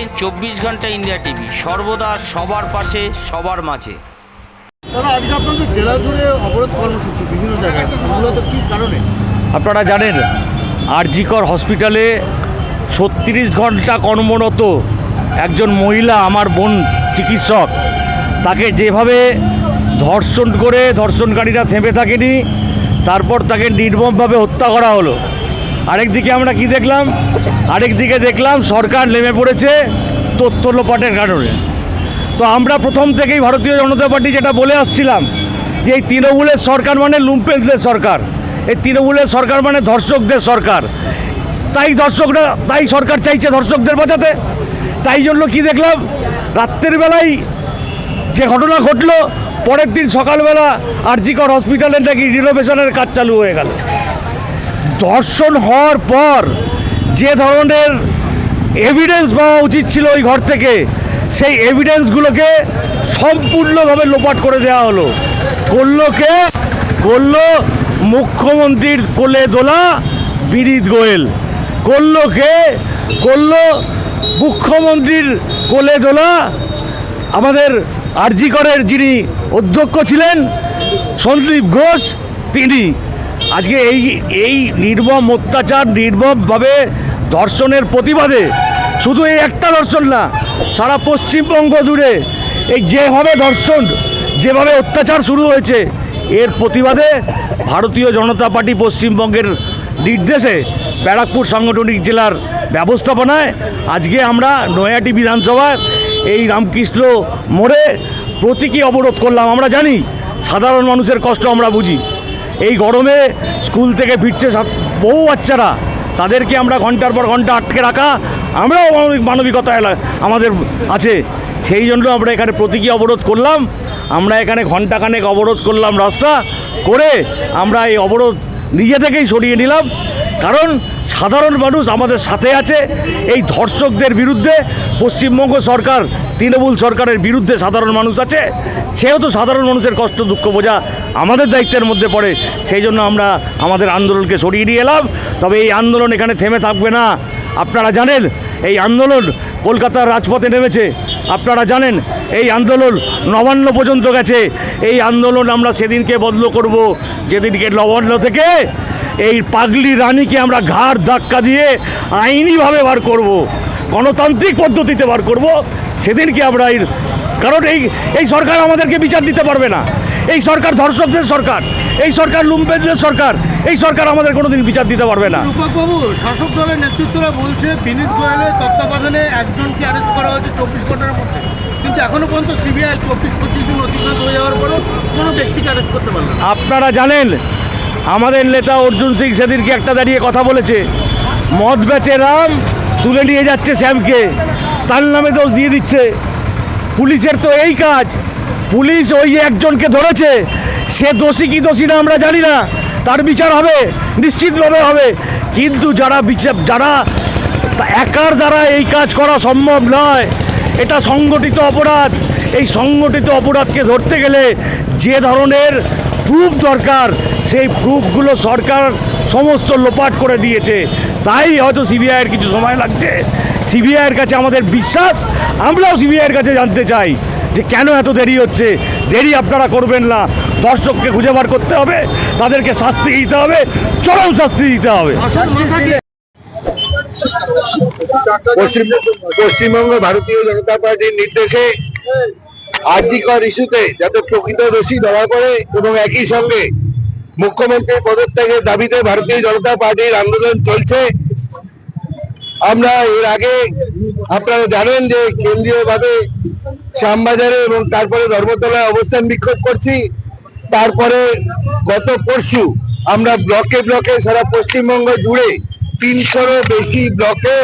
দেখছেন চব্বিশ ঘণ্টা ইন্ডিয়া টিভি। সর্বদা সবার পাশে সবার মাঝে। দাদা আজকে আপনাদের জেলা জুড়ে অবরোধ কর্মসূচি বিভিন্ন জায়গায়। মূলত কি কারণে? আপনারা জানেন আরজিকর হসপিটালে ছত্রিশ ঘণ্টা কর্মরত একজন মহিলা আমার বোন চিকিৎসক তাকে যেভাবে ধর্ষণ করে ধর্ষণকারীরা থেমে থাকেনি তারপর তাকে নির্মমভাবে হত্যা করা হলো। আরেকদিকে আমরা কি দেখলাম? আরেকদিকে দেখলাম সরকার নেমে পড়েছে তথ্য লোপাটের কারণে। তো আমরা প্রথম থেকেই ভারতীয় জনতা পার্টি যেটা বলে আসছিলাম যে এই তৃণমূলের সরকার মানে লুম্পেনদের সরকার। এই তৃণমূলের সরকার মানে ধর্ষকদের সরকার। তাই দর্শকরা তাই সরকার চাইছে ধর্ষকদের বাঁচাতে। তাই জন্য কি দেখলাম? রাত্রের বেলায় যে ঘটনা ঘটলো, পরের দিন সকালবেলা আরজিকর হসপিটালের নাকি রিনোভেশনের কাজ চালু হয়ে গেল। ধর্ষণ হওয়ার পর যে ধরনের এভিডেন্স পাওয়া উচিত ছিল ওই ঘর থেকে, সেই এভিডেন্সগুলোকে সম্পূর্ণভাবে লোপাট করে দেওয়া হলো। করল কে করল মুখ্যমন্ত্রীর কোলে দোলা বিনীত গোয়েল। করল কে করল মুখ্যমন্ত্রীর কোলে দোলা আমাদের আরজিকরের যিনি অধ্যক্ষ ছিলেন, সন্দীপ ঘোষ, তিনি আজকে এই এই নির্মম অত্যাচার নির্মমভাবে ধর্ষণের প্রতিবাদে শুধু এই একটা ধর্ষণ না, সারা পশ্চিমবঙ্গ জুড়ে এই যেভাবে ধর্ষণ যেভাবে অত্যাচার শুরু হয়েছে, এর প্রতিবাদে ভারতীয় জনতা পার্টি পশ্চিমবঙ্গের নির্দেশে ব্যারাকপুর সাংগঠনিক জেলার ব্যবস্থাপনায় আজকে আমরা নয়াটি বিধানসভার এই রামকৃষ্ণ মোড়ে প্রতীকী অবরোধ করলাম। আমরা জানি সাধারণ মানুষের কষ্ট আমরা বুঝি। এই গরমে স্কুল থেকে ফিরছে বহু বাচ্চারা। তাদেরকে আমরা ঘণ্টার পর ঘণ্টা আটকে রাখা, আমরাও মানবিক মানবিকতা আমাদের আছে। সেই জন্য আমরা এখানে প্রতীকী অবরোধ করলাম। আমরা এখানে ঘন্টাখানেক অবরোধ করলাম রাস্তা করে। আমরা এই অবরোধ নিজে থেকেই সরিয়ে নিলাম। কারণ সাধারণ মানুষ আমাদের সাথে আছে। এই ধর্ষকদের বিরুদ্ধে পশ্চিমবঙ্গ সরকার, তৃণমূল সরকারের বিরুদ্ধে সাধারণ মানুষ আছে। সেহেতু সাধারণ মানুষের কষ্ট দুঃখ বোঝা আমাদের দায়িত্বের মধ্যে পড়ে। সেই জন্য আমরা আমাদের আন্দোলনকে সরিয়ে নিয়ে এলাম। তবে এই আন্দোলন এখানে থেমে থাকবে না। আপনারা জানেন, এই আন্দোলন কলকাতার রাজপথে নেমেছে। আপনারা জানেন, এই আন্দোলন নবান্ন পর্যন্ত গেছে। এই আন্দোলন আমরা সেদিনকে বদল করব। যেদিনকে নবান্ন থেকে এই পাগলি রানীকে আমরা ঘাড় ধাক্কা দিয়ে আইনিভাবে বার করব গণতান্ত্রিক পদ্ধতিতে বার করব সেদিনকে আমরা এর কারণ এই এই সরকার আমাদেরকে বিচার দিতে পারবে না। এই সরকার ধর্ষকদের সরকার এই সরকার লুম্পেনদের সরকার এই সরকার আমাদের কোনোদিন বিচার দিতে পারবে না। রূপকবাবু শাসক দলের নেতৃত্বরা বলছে বিনীত গোয়েলের তত্ত্বাবধানে একজনকে অ্যারেস্ট করা হয়েছে চব্বিশ ঘণ্টার মধ্যে। কিন্তু এখনও পর্যন্ত সিবিআই চব্বিশ পঁচিশ দিন অতিক্রান্ত হয়ে যাওয়ার পরেও কোনো ব্যক্তিকে অ্যারেস্ট করতে পারল না। আপনারা জানেন আমাদের নেতা অর্জুন সিং সেদিনকে একটা দাঁড়িয়ে কথা বলেছে। মদ বেচে রাম, তুলে নিয়ে যাচ্ছে শ্যামকে। তার নামে দোষ দিয়ে দিচ্ছে। পুলিশের তো এই কাজ। পুলিশ ওই একজনকে ধরেছে। সে দোষী কি দোষী না আমরা জানি না। তার বিচার হবে, নিশ্চিতভাবে হবে। কিন্তু যারা বিচার যারা একার দ্বারা এই কাজ করা সম্ভব নয়, এটা সংগঠিত অপরাধ। এই সংগঠিত অপরাধকে ধরতে গেলে যে ধরনের প্রুফ দরকার সেই প্রুফগুলো সরকার সমস্ত লোপাট করে দিয়েছে। তাই হয়তো সিবিআইয়ের কিছু সময় লাগছে। সিবিআইয়ের কাছে আমাদের বিশ্বাস, আমরাও সিবিআইয়ের কাছে জানতে চাই যে কেন এত দেরি হচ্ছে। দেরি আপনারা করবেন না। দর্শককে খুঁজে বার করতে হবে, তাদেরকে শাস্তি দিতে হবে, চরম শাস্তি দিতে হবে। পশ্চিমবঙ্গ ভারতীয় জনতা পার্টির নির্দেশে আর্থিকর ইস্যুতে যাতে প্রকৃত দোষী ধরা পড়ে এবং একই সঙ্গে মুখ্যমন্ত্রীর পদত্যাগের দাবিতে ভারতীয় জনতা পার্টির আন্দোলন চলছে। আমরা এর আগে আপনারা জানেন যে কেন্দ্রীয়ভাবে শ্যামবাজারে এবং তারপরে ধর্মতলায় অবস্থান বিক্ষোভ করছি। তারপরে গত পরশু আমরা ব্লকে ব্লকে সারা পশ্চিমবঙ্গ জুড়ে তিনশোরও বেশি ব্লকে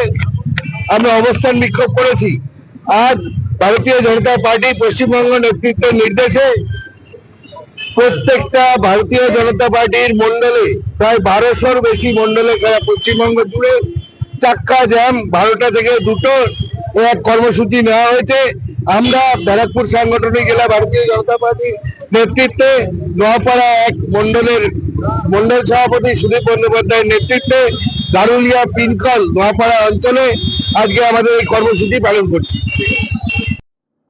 আমরা অবস্থান বিক্ষোভ করেছি। আজ ভারতীয় জনতা পার্টি পশ্চিমবঙ্গ নেতৃত্বের নির্দেশে প্রত্যেকটা ভারতীয় জনতা পার্টির মন্ডলে প্রায় বারোশোর বেশি মন্ডলে সারা পশ্চিমবঙ্গ জুড়ে চাক্কা জ্যাম বারোটা থেকে দুটো এক কর্মসূচি নেওয়া হয়েছে। আমরা ব্যারাকপুর সাংগঠনিক জেলা ভারতীয় জনতা পার্টির নেতৃত্বে নোয়াপাড়া এক মন্ডলের মন্ডল সভাপতি সুদীপ বন্দ্যোপাধ্যায়ের নেতৃত্বে দারুলিয়া পিনকল নোয়াপাড়া অঞ্চলে আজকে আমাদের এই কর্মসূচি পালন করছি।